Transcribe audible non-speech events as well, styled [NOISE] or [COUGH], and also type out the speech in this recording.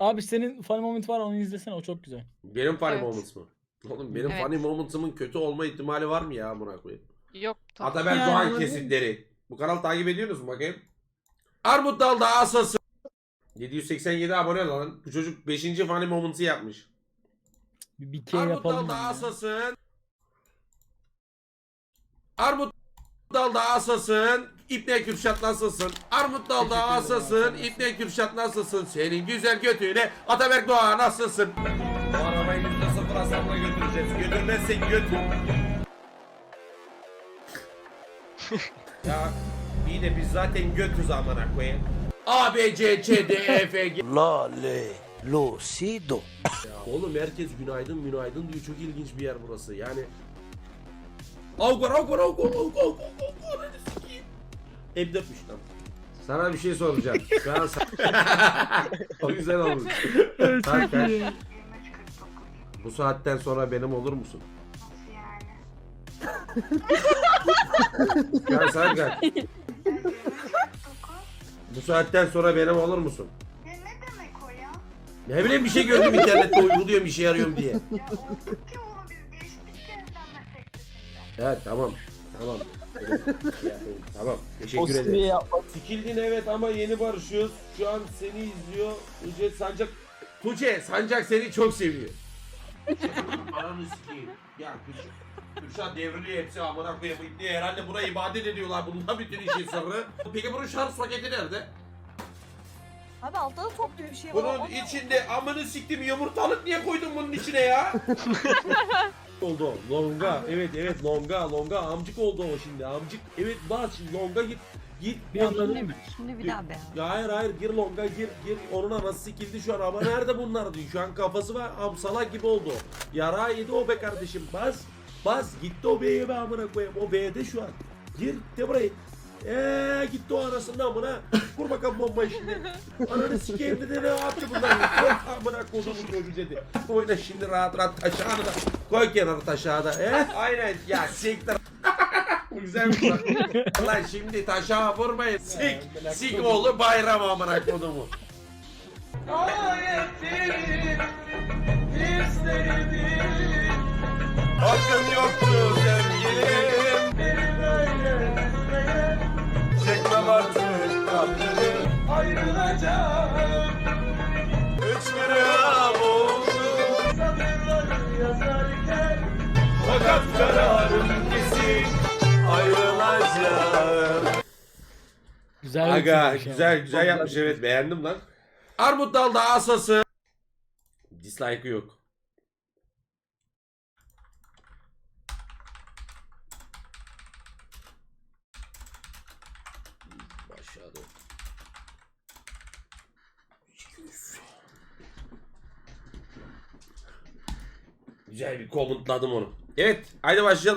Abi senin funny moment var onu izlesene o çok güzel. Benim funny Evet. moments mı? Oğlum benim Evet. funny moments'ımın kötü olma ihtimali var mı ya amına koyayım? Yok tabii. Ataberk Yani Doğan olabilir. kesitleri. Bu kanalı takip ediyorsunuz mu bakayım? Armut Dal'da asası. 787 abone lan. Bu çocuk 5. funny moments'ı yapmış. Bir, bir kere Armut yapalım. Dal'da ya. asasın. Armut Dal'da asasın. İbne Kürşat nasılsın? Armut Dal'da abi. İbne Kürşat nasılsın? Senin güzel götüyle Ataberk Doğan nasılsın? Bu arabayı yüzde sıfır hasarla götüreceğiz. Götürmezsek götür. ya iyi de biz zaten götüz amına koyayım. A, B, C, C, D, E, F, G. La le lo si do. Ya oğlum herkes günaydın günaydın diyor. Çok ilginç bir yer burası. Yani Avgar avgar avgar avgar avgar 54'müş lan. Sana bir şey soracağım. [LAUGHS] Şu an [LAUGHS] O güzel olmuş. Evet, Bu saatten sonra benim olur musun? Nasıl yani? Ya Serkan 49. bu saatten sonra benim olur musun? Ne demek o ya? Ne bileyim bir şey gördüm internette uyguluyorum işe yarıyorum diye. Ya unuttuk ki onu biz geçtik ya. Evet tamam. Tamam. Tamam. Teşekkür O ederim. seviye yapmak. Sikildin evet ama yeni barışıyoruz. Şu an seni izliyor. Tuğçe Sancak... Tuğçe Sancak seni çok seviyor. Ananı sikeyim. Ya Kürşat, Kürşat devriliyor hepsi amına koyayım. İbni herhalde buna ibadet ediyorlar. Bunda bütün işin sırrı. Peki bunun şarj soketi nerede? Abi altta da top gibi bir şey var. Bunun O- içinde amını siktim yumurtalık niye koydun bunun içine ya? [LAUGHS] oldu o. Longa. Evet evet longa. Longa amcık oldu o şimdi. Amcık. Evet bas şimdi longa git. Git. Bir anda değil mi? Şimdi bir daha be. Ya hayır hayır gir longa gir gir onun anası sikildi şu an ama nerede bunlar diyor şu an kafası var amsalak gibi oldu yara yedi o be kardeşim bas bas gitti o B'ye be amına koyayım o B'de şu an gir de burayı Eee gitti o anasının amına vur bakalım bombayı şimdi ananı sikeyim dedi ne yaptı bunlar amına kodumun çocuğu dedi oyna şimdi rahat rahat taşağını da koy kenara taşağı da eh? aynen ya siktir [LAUGHS] bu güzelmiş bak. Lan şimdi taşağı vurmayın. Sik. Sik oğlu bayram amına kodumu. Hakkın yazarken. Fakat kararım kesin. Güzel Aga güzel güzel Çok yapmış evet beğendim lan. Armut dalda asası. Dislike'ı yok. Başladı. Güzel bir komutladım onu. Evet haydi başlayalım.